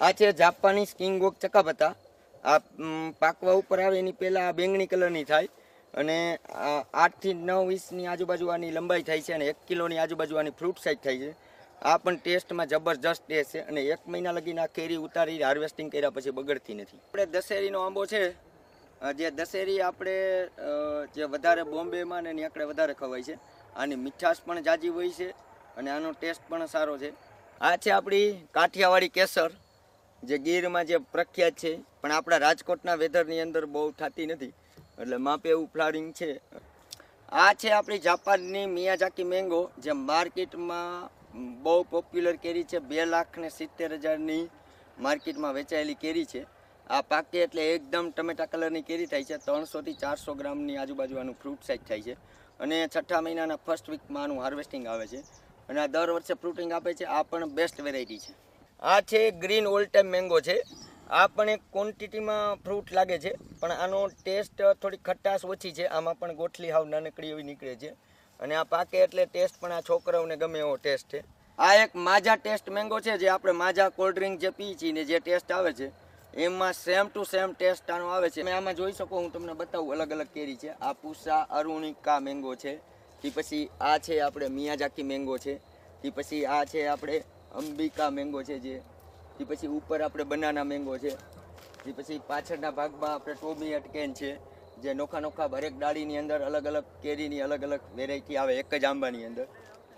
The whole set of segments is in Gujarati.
આ છે જાપાની સ્કિંગ વોક ચકાપતા આ પાકવા ઉપર આવે એની પહેલાં આ બેંગણી કલરની થાય અને આઠથી નવ વીસની આજુબાજુ આની લંબાઈ થાય છે અને એક કિલોની આજુબાજુ આની ફ્રૂટ સાઇઝ થાય છે. આ પણ ટેસ્ટમાં જબરજસ્ત ટેસ્ટ છે અને એક મહિના લગીને આ કેરી ઉતારી હાર્વેસ્ટિંગ કર્યા પછી બગડતી નથી. આપણે દશેરીનો આંબો છે. જે દશેરી આપણે જે વધારે બોમ્બેમાં ને એની આકડે વધારે ખવાય છે. આની મીઠાશ પણ જાજી હોય છે અને આનો ટેસ્ટ પણ સારો છે. આ છે આપણી કાઠિયાવાડી કેસર. જે ગીરમાં જે પ્રખ્યાત છે, પણ આપણા રાજકોટના વેધરની અંદર બહુ થતી નથી. એટલે માપે એવું ફ્લાવરિંગ છે. આ છે આપણી જાપાનની મિયાજાકી મેંગો, જે માર્કેટમાં બહુ પોપ્યુલર કેરી છે. બે લાખ ને સિત્તેર હજારની માર્કેટમાં વેચાયેલી કેરી છે. આ પાકે એટલે એકદમ ટમેટા કલરની કેરી થાય છે. ત્રણસોથી ચારસો ગ્રામની આજુબાજુ આનું ફ્રૂટ સાઇઝ થાય છે. અને છઠ્ઠા મહિનાના ફર્સ્ટ વીકમાં આનું હાર્વેસ્ટિંગ આવે છે. અને આ દર વર્ષે ફ્રૂટિંગ આપે છે. આ પણ બેસ્ટ વેરાયટી છે. આ છે ગ્રીન ઓલ ટાઈમ મેંગો છે. આ પણ એક ક્વોન્ટિટીમાં ફ્રૂટ લાગે છે, પણ આનો ટેસ્ટ થોડી ખટાશ ઓછી છે. આમાં પણ ગોઠલી હાવ નાનકડી એવી નીકળે છે. અને આ પાકે એટલે ટેસ્ટ પણ આ છોકરાઓને ગમે એવો ટેસ્ટ છે. આ એક માજા ટેસ્ટ મેંગો છે, જે આપણે માજા કોલ્ડ ડ્રિંક જે પીએ છીએ ને જે ટેસ્ટ આવે છે, એમાં સેમ ટુ સેમ ટેસ્ટ આનો આવે છે. તમે આમાં જોઈ શકો, હું તમને બતાવું અલગ અલગ કેરી છે. આ પૂસા અરુણિકા મેંગો છે. તે પછી આ છે આપણે મિયાજાકી મેંગો છે. તે પછી આ છે આપણે અંબિકા મેંગો છે જે. તે પછી ઉપર આપણે બનાના મેંગો છે. એ પછી પાછળના ભાગમાં આપણે ટોમી અટકેન છે, જે નોખા નોખા હરેક ડાળીની અંદર અલગ અલગ કેરીની અલગ અલગ વેરાયટી આવે, એક જ આંબાની અંદર.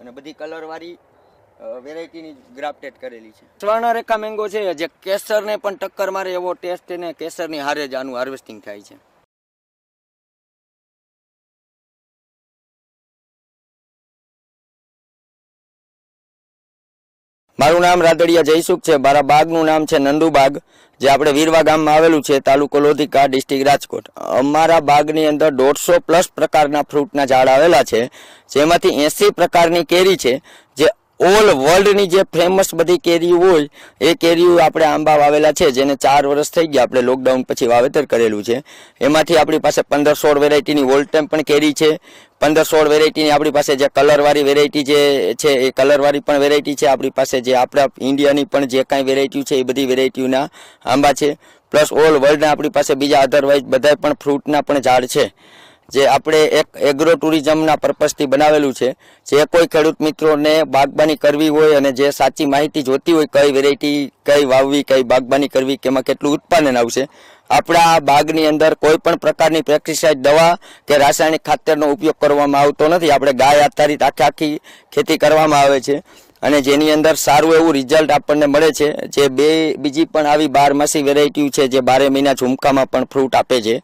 અને બધી કલરવાળી વેરાયટીની ગ્રાફ્ટેડ કરેલી છે. સ્વર્ણરેખા મેંગો છે, જે કેસરને પણ ટક્કર મારે એવો ટેસ્ટ એને કેસરની હારે જ આનું હાર્વેસ્ટિંગ થાય છે. મારું નામ રાદડિયા જયસુખ છે. મારા બાગનું નામ છે નંદુબાગ જે આપણે વીરવા ગામમાં આવેલું છે, તાલુકો લોધિકા, ડિસ્ટ્રિક્ટ રાજકોટ. અમારા બાગની અંદર દોઢસો પ્લસ પ્રકારના ફ્રૂટના ઝાડ આવેલા છે, જેમાંથી એંસી પ્રકારની કેરી છે, જે ઓલ વર્લ્ડની જે ફેમસ બધી કેરીઓ હોય, એ કેરીઓ આપણે આંબા વાવેલા છે, જેને ચાર વર્ષ થઈ ગયા આપણે લોકડાઉન પછી વાવેતર કરેલું છે. એમાંથી આપણી પાસે પંદર સોળ વેરાયટીની ઓલ પણ કેરી છે. પંદર સોળ વેરાયટીની આપણી પાસે જે કલરવાળી વેરાયટી જે છે, એ કલરવાળી પણ વેરાયટી છે. આપણી પાસે જે આપણા ઇન્ડિયાની પણ જે કાંઈ વેરાયટી છે, એ બધી વેરાયટીઓના આંબા છે. પ્લસ ઓલ વર્લ્ડના આપણી પાસે બીજા અધરવાઇઝ બધા પણ ફ્રૂટના પણ ઝાડ છે. જે આપણે એક એગ્રો ટુરિઝમના પર્પઝથી બનાવેલું છે, જે કોઈ ખેડૂત મિત્રોને બાગબાની કરવી હોય અને જે સાચી માહિતી જોતી હોય, કઈ વેરાયટી કઈ વાવવી, કઈ બાગબાની કરવી કે એમાં કેટલું ઉત્પાદન આવશે, આપણા બાગની અંદર કોઈ પણ પ્રકારની પેસ્ટિસાઇડ દવા કે રાસાયણિક ખાતરનો ઉપયોગ કરવામાં આવતો નથી. આપણે ગાય આધારિત આખી આખી ખેતી કરવામાં આવે છે અને જેની અંદર સારું એવું રિઝલ્ટ આપણને મળે છે. જે બે, બીજી પણ આવી બારમાસી વેરાયટી છે, જે બારે મહિના ઝુમકામાં પણ ફ્રૂટ આપે છે.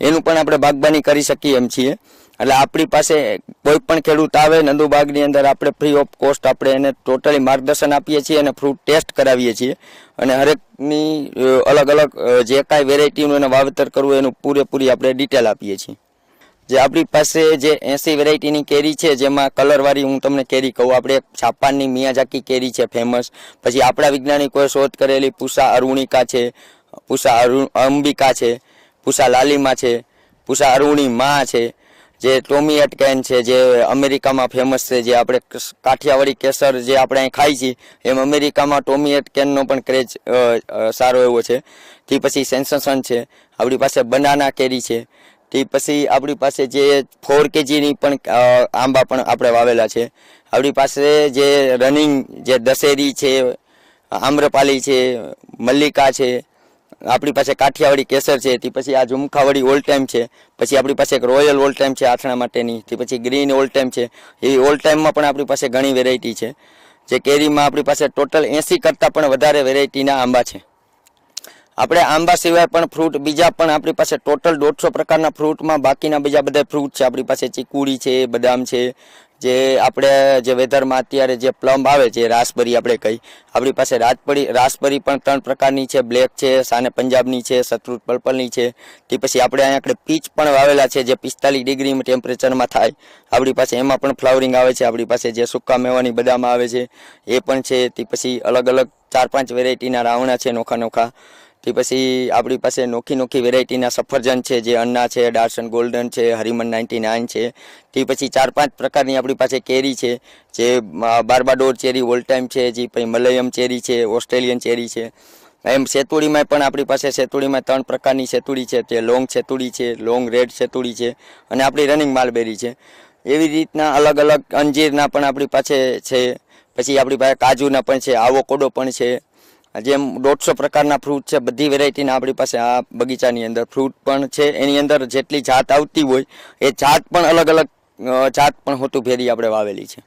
એનું પણ આપણે બાગબાની કરી શકીએ એમ છીએ. એટલે આપણી પાસે કોઈ પણ ખેડૂત આવે નંદુબાગની અંદર આપણે ફ્રી ઓફ કોસ્ટ આપણે એને ટોટલી માર્ગદર્શન આપીએ છીએ અને ફ્રૂટ ટેસ્ટ કરાવીએ છીએ. અને હરેકની અલગ અલગ જે કાંઈ વેરાયટીનું એને વાવેતર કરવું એનું પૂરેપૂરી આપણે ડિટેલ આપીએ છીએ. જે આપણી પાસે જે એસી વેરાયટીની કેરી છે, જેમાં કલરવાળી હું તમને કેરી કહું. આપણે જાપાનની મિયાજાકી કેરી છે ફેમસ પછી આપણા વૈજ્ઞાનિકોએ શોધ કરેલી પૂષા અરુણિકા છે પૂષા અંબિકા છે. પૂસા લાલીમા છે પૂષા અરુણી માં છે જે ટોમી એટકેન છે જે અમેરિકામાં ફેમસ છે જે આપણે કાઠિયાવાડી કેસર જે આપણે અહીં ખાઈ છીએ એમ અમેરિકામાં ટોમી એટકેનનો પણ અ, સારો એવો છે. તે પછી સેન્સેશન છે આપણી પાસે બનાના કેરી છે તે પછી આપણી પાસે જે ફોર કેજીની પણ આંબા પણ આપણે વાવેલા છે. આપણી પાસે જે રનિંગ જે દશેરી છે આમ્રપાલી છે મલ્લિકા છે આપણી પાસે કાઠિયાવાડી કેસર છે, તે પછી આ ઝુમખાવાડી ઓલ ટાઈમ છે, પછી આપણી પાસે એક રોયલ ઓલ ટાઈમ છે આથણા માટેની, તે પછી ગ્રીન ઓલ ટાઈમ છે. એ ઓલ ટાઈમમાં પણ આપણી પાસે ઘણી વેરાયટી છે. જે કેરીમાં આપણી પાસે ટોટલ એંસી કરતાં પણ વધારે વેરાયટીના આંબા છે. આપણે આંબા સિવાય પણ ફ્રૂટ બીજા પણ આપણી પાસે ટોટલ દોઢસો પ્રકારના ફ્રૂટમાં બાકીના બીજા બધા ફ્રૂટ છે. આપણી પાસે ચીકુડી છે, બદામ છે જે આપણે જે વેધરમાં અત્યારે જે પ્લમ આવે છે રાસપરી આપણે કહી, આપણી પાસે રાજપરી રાસપરી પણ ત્રણ પ્રકારની છે. બ્લેક છે, સાને પંજાબની છે શત્રુત પર્પલની છે. તે પછી આપણે અહીંયા આગળ પીચ પણ વાવેલા છે, જે પિસ્તાલીસ ડિગ્રી ટેમ્પરેચરમાં થાય. આપણી પાસે એમાં પણ ફ્લાવરિંગ આવે છે. આપણી પાસે જે સૂકા મેવાની બદામ આવે છે, એ પણ છે. તે પછી અલગ અલગ ચાર પાંચ વેરાયટીના રાવણા છે નોખા નોખા તે પછી આપણી પાસે નોખી નોખી વેરાયટીના સફરજન છે, જે અન્ના છે ડાર્સન ગોલ્ડન છે, હરિમન નાઇન્ટી નાઇન છે. તે પછી ચાર પાંચ પ્રકારની આપણી પાસે કેરી છે, જે બારબાડોર ચેરી ઓલ ટાઈમ છે, જે પછી મલયમ ચેરી છે, ઓસ્ટ્રેલિયન ચેરી છે. એમ સેતુડીમાં પણ આપણી પાસે સેતુડીમાં ત્રણ પ્રકારની સેતુડી છે, તે લોંગ સેતુડી છે, લોંગ રેડ સેતુડી છે અને આપણી રનિંગ માલબેરી છે. એવી રીતના અલગ અલગ અંજીરના પણ આપણી પાસે છે. પછી આપણી પાસે કાજુના પણ છે આવો પણ છે. જેમ દોઢસો પ્રકારના ફ્રૂટ છે, બધી વેરાયટીના આપણી પાસે આ બગીચાની અંદર ફ્રૂટ પણ છે. એની અંદર જેટલી જાત આવતી હોય, એ જાત પણ અલગ અલગ જાત પણ હોતું ભેરી આપણે વાવેલી છે.